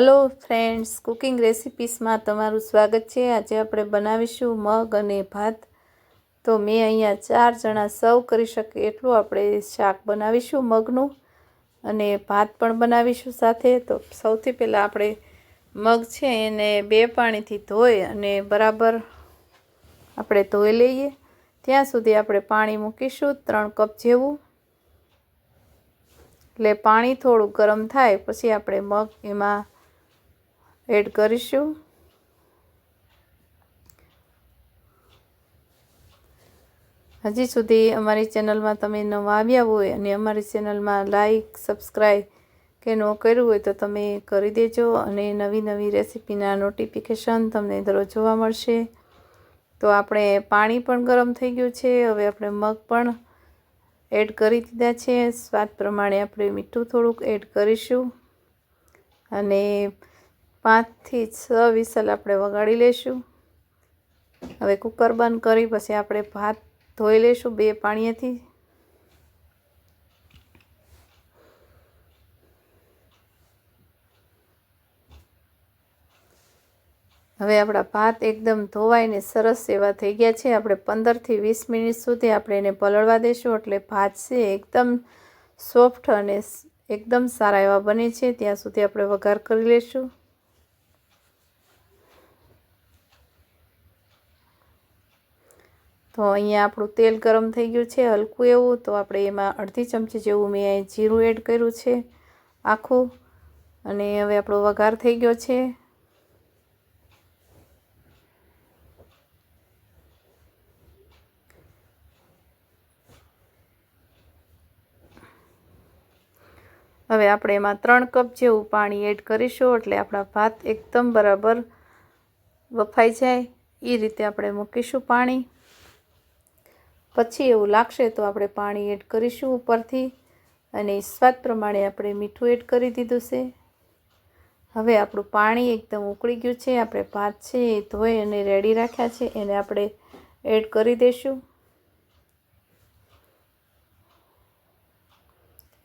Hello friends cooking રેસિપીસમાં તમારું સ્વાગત છે. આજે આપણે બનાવીશું મગ અને ભાત. તો મેં અહીંયા ચાર જણા સર્વ કરી શકે એટલું આપણે શાક બનાવીશું મગનું અને ભાત પણ બનાવીશું સાથે. તો સૌથી પહેલાં આપણે મગ છે એને બે પાણીથી ધોઈ અને બરાબર આપણે ધોઈ લઈએ. ત્યાં સુધી આપણે પાણી મૂકીશું ત્રણ કપ જેવું. એટલે પાણી થોડું ગરમ થાય, પછી આપણે મગ એમાં એડ કરીશું. હજી સુધી અમારી ચેનલમાં તમે નવા આવ્યા હોય અને અમારી ચેનલમાં લાઈક, સબસ્ક્રાઈબ કે ન કર્યું હોય તો તમે કરી દેજો અને નવી નવી રેસીપીના નોટિફિકેશન તમને દરરોજ જોવા મળશે. તો આપણે પાણી પણ ગરમ થઈ ગયું છે, હવે આપણે મગ પણ એડ કરી દીધા છે. સ્વાદ પ્રમાણે આપણે મીઠું થોડુંક એડ કરીશું. અને પાંચથી છ વિસલ આપણે વગાડી લઈશું હવે કુકર બંધ કરી, પછી આપણે ભાત ધોઈ લઈશું બે પાણીએથી. હવે આપણા ભાત એકદમ ધોવાઈને સરસ એવા થઈ ગયા છે. આપણે પંદરથી વીસ મિનિટ સુધી આપણે એને પલળવા દઈશું એટલે ભાત છે એકદમ સોફ્ટ અને એકદમ સારા એવા બને છે. ત્યાં સુધી આપણે વઘાર કરી લઈશું તો અહીંયા આપણું તેલ ગરમ થઈ ગયું છે, હલકું એવું. તો આપણે એમાં અડધી ચમચી જેવું મેં જીરું એડ કર્યું છે, આખું. અને હવે આપણો વઘાર થઈ ગયો છે. હવે આપણે એમાં ત્રણ કપ જેવું પાણી એડ કરીશું, એટલે આપણા ભાત એકદમ બરાબર બફાઈ જાય. એ રીતે આપણે મૂકીશું પાણી. પછી એવું લાગશે તો આપણે પાણી એડ કરીશું ઉપરથી અને સ્વાદ પ્રમાણે આપણે મીઠું એડ કરી દીધું છે. હવે આપણું પાણી એકદમ ઉકળી ગયું છે, આપણે ભાત છે એ ધોઈ અને રેડી રાખ્યા છે, એને આપણે એડ કરી દઈશું.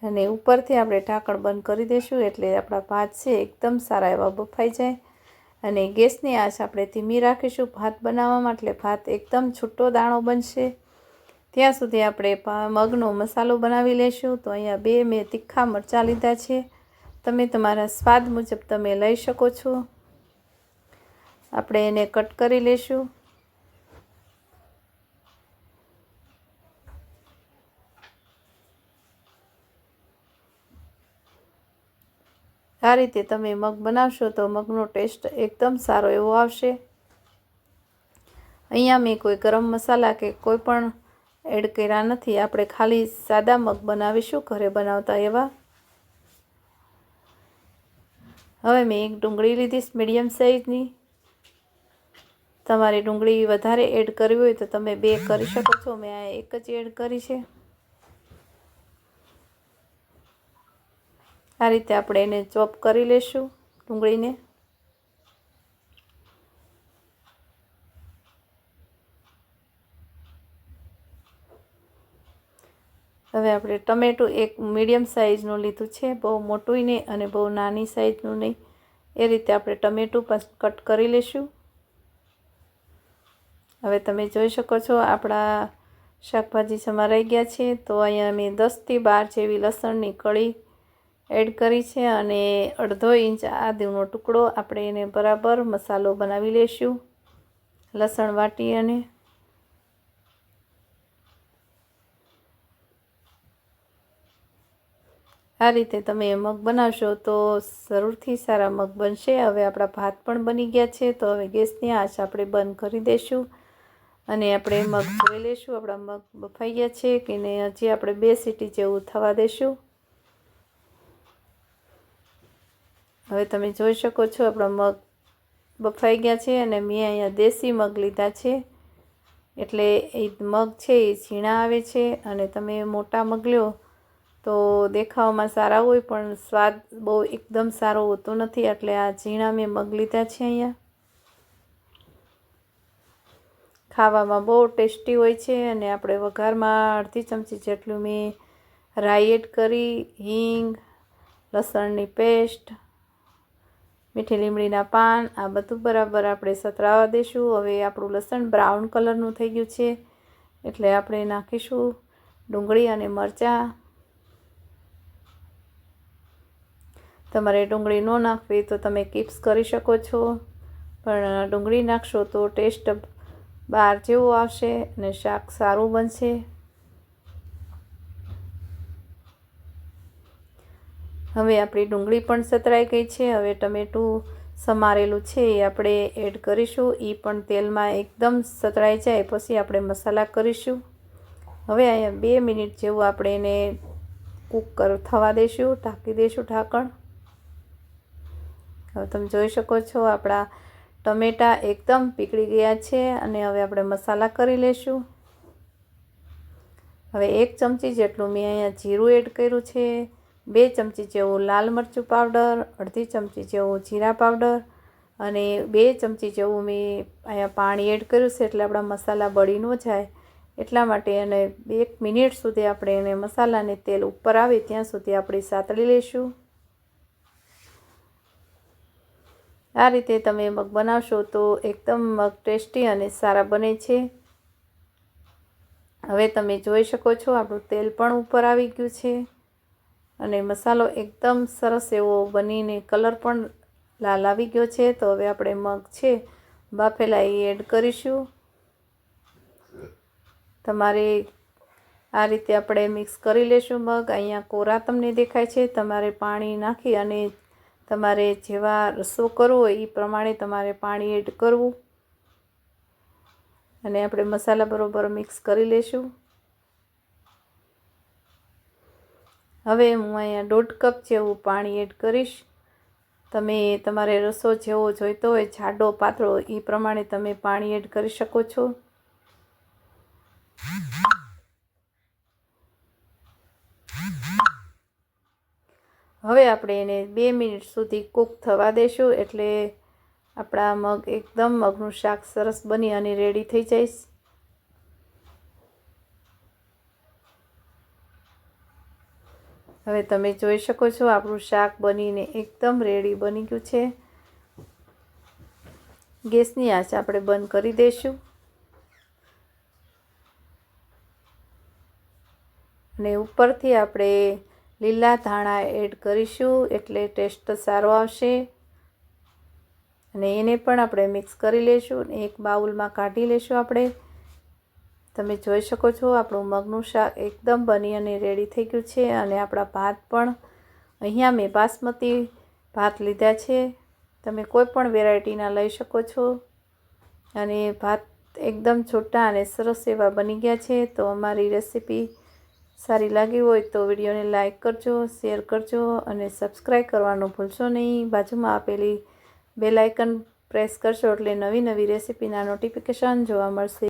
અને ઉપરથી આપણે ઢાંકણ બંધ કરી દઈશું એટલે આપણા ભાત છે એકદમ સારા એવા બફાઈ જાય. અને ગેસની આંચ આપણે ધીમી રાખીશું ભાત બનાવવામાં એટલે ભાત એકદમ છૂટો દાણો બનશે. ત્યાં સુધી આપણે મગનો મસાલો બનાવી લઈશું તો અહીંયા બે મેં તીખા મરચાં લીધા છે. તમે તમારા સ્વાદ મુજબ તમે લઈ શકો છો. આપણે એને કટ કરી લઈશું આ રીતે તમે મગ બનાવશો તો મગનો ટેસ્ટ એકદમ સારો એવો આવશે. અહીંયા મેં કોઈ ગરમ મસાલા કે કોઈ પણ એડ કર્યા નથી. આપણે ખાલી સાદા મગ બનાવીશું, ઘરે બનાવતા એવા. હવે મેં એક ડુંગળી લીધીશ મીડિયમ સાઇઝની તમારે ડુંગળી વધારે એડ કરવી હોય તો તમે બે કરી શકો છો. મેં આ એક જ એડ કરી છે. આ રીતે આપણે એને ચોપ કરી લઈશું ડુંગળીને. હવે આપણે ટમેટું એક મીડિયમ સાઇઝનું લીધું છે, બહુ મોટું નહીં અને બહુ નાની સાઇઝનું નહીં. એ રીતે આપણે ટમેટું પણ કટ કરી લઈશું હવે તમે જોઈ શકો છો આપણા શાકભાજી સમારાઈ ગયા છે, તો અહીંયા મેં દસથી બાર જેવી લસણની કળી એડ કરી છે અને અડધો ઇંચ આદુનો ટુકડો આપણે એને બરાબર મસાલો બનાવી લઈશું લસણ વાટી અને આ રીતે તમે મગ બનાવશો તો જરૂરથી સારા મગ બનશે. હવે આપણા ભાત પણ બની ગયા છે, તો હવે ગેસની આંચ આપણે બંધ કરી દઈશું અને આપણે મગ જોઈ લઈશું આપણા મગ બફાઈ ગયા છે કે નહીં, હજી આપણે બે સીટી જેવું થવા દઈશું હવે તમે જોઈ શકો છો આપણા મગ બફાઈ ગયા છે અને મેં અહીંયા દેશી મગ લીધા છે. એટલે એ મગ છે એ ઝીણા આવે છે અને તમે મોટા મગ લ્યો. તો દેખાવમાં સારા હોય, પણ સ્વાદ બહુ એકદમ સારો હોતો નથી. એટલે આ ઝીણા મેં મગ લીધા છે અહીંયા. ખાવામાં બહુ ટેસ્ટી હોય છે અને આપણે વઘારમાં અડધી ચમચી જેટલું મેં રાઈ એડ કરી, હિંગ, લસણની પેસ્ટ, મીઠી લીમડીના પાન, આ બધું બરાબર આપણે સતરાવા દઈશું હવે આપણું લસણ બ્રાઉન કલરનું થઈ ગયું છે. એટલે આપણે નાખીશું ડુંગળી અને મરચાં. તમારે ડુંગળી ન નાખવી તો તમે કિપ્સ કરી શકો છો. પણ ડુંગળી નાખશો તો ટેસ્ટ બહાર જેવું આવશે અને શાક સારું બનશે. હવે આપણી ડુંગળી પણ સતરાઈ ગઈ છે. હવે ટમેટું સમારેલું છે એ આપણે એડ કરીશું. એ પણ તેલમાં એકદમ સતરાઈ જાય, પછી આપણે મસાલા કરીશું. હવે અહીંયા બે મિનિટ જેવું આપણે એને કૂક કર, થવા દઈશું ઢાંકી દઈશું ઢાંકણ. હવે તમે જોઈ શકો છો આપણા ટમેટાં એકદમ પીકળી ગયા છે અને હવે આપણે મસાલા કરી લઈશું હવે એક ચમચી જેટલું મેં અહીંયા જીરું એડ કર્યું છે, બે ચમચી જેવું લાલ મરચું પાવડર, અડધી ચમચી જેવું જીરા પાવડર અને બે ચમચી જેવું મેં અહીંયા પાણી એડ કર્યું છે એટલે આપણા મસાલા બળી ન જાય. એટલા માટે અને એક મિનિટ સુધી આપણે એને મસાલાને તેલ ઉપર આવે ત્યાં સુધી આપણે સાતળી લઈશું આ રીતે તમે મગ બનાવશો તો એકદમ મગ ટેસ્ટી અને સારા બને છે. હવે તમે જોઈ શકો છો આપણું તેલ પણ ઉપર આવી ગયું છે અને મસાલો એકદમ સરસ એવો બનીને કલર પણ લાલ આવી ગયો છે. તો હવે આપણે મગ છે બાફેલા એ એડ કરીશું. તમારે આ રીતે આપણે મિક્સ કરી લેશું મગ. અહીંયા કોરા તમને દેખાય છે. તમારે પાણી નાખી અને તમારે જેવા રસો કરવો હોય એ પ્રમાણે તમારે પાણી એડ કરવું. અને આપણે મસાલા બરોબર મિક્સ કરી લેશું. હવે હું અહીંયા દોઢ કપ જેવું પાણી એડ કરીશ. તમે તમારે રસો જેવો જોઈતો હોય, જાડો, પાતળો એ પ્રમાણે તમે પાણી એડ કરી શકો છો. હવે આપણે એને બે મિનિટ સુધી કૂક થવા દેશું એટલે આપણા મગ એકદમ મગનું શાક સરસ બની અને રેડી થઈ જઈશ. હવે તમે જોઈ શકો છો આપણું શાક બનીને એકદમ રેડી બની ગયું છે. ગેસની આંચ આપણે બંધ કરી દઈશું. અને ઉપરથી આપણે લીલા ધાણા એડ કરીશું એટલે ટેસ્ટ સારો આવશે. અને એને પણ આપણે મિક્સ કરી લઈશું અને એક બાઉલમાં કાઢી લઈશું આપણે. તમે જોઈ શકો છો આપણું મગનું શાક એકદમ બની અને રેડી થઈ ગયું છે અને આપણા ભાત પણ. અહીંયા મેં બાસમતી ભાત લીધા છે. તમે કોઈ પણ વેરાયટીના લઈ શકો છો. અને ભાત એકદમ છોટા અને સરસ એવા બની ગયા છે. તો અમારી રેસીપી સારી લાગી હોય તો વિડીયોને લાઇક કરજો, શેર કરજો અને સબસ્ક્રાઈબ કરવાનું ભૂલશો નહીં. બાજુમાં આપેલી બેલ આઇકન પ્રેસ કરશો એટલે નવી નવી રેસીપીના નોટિફિકેશન જોવા મળશે.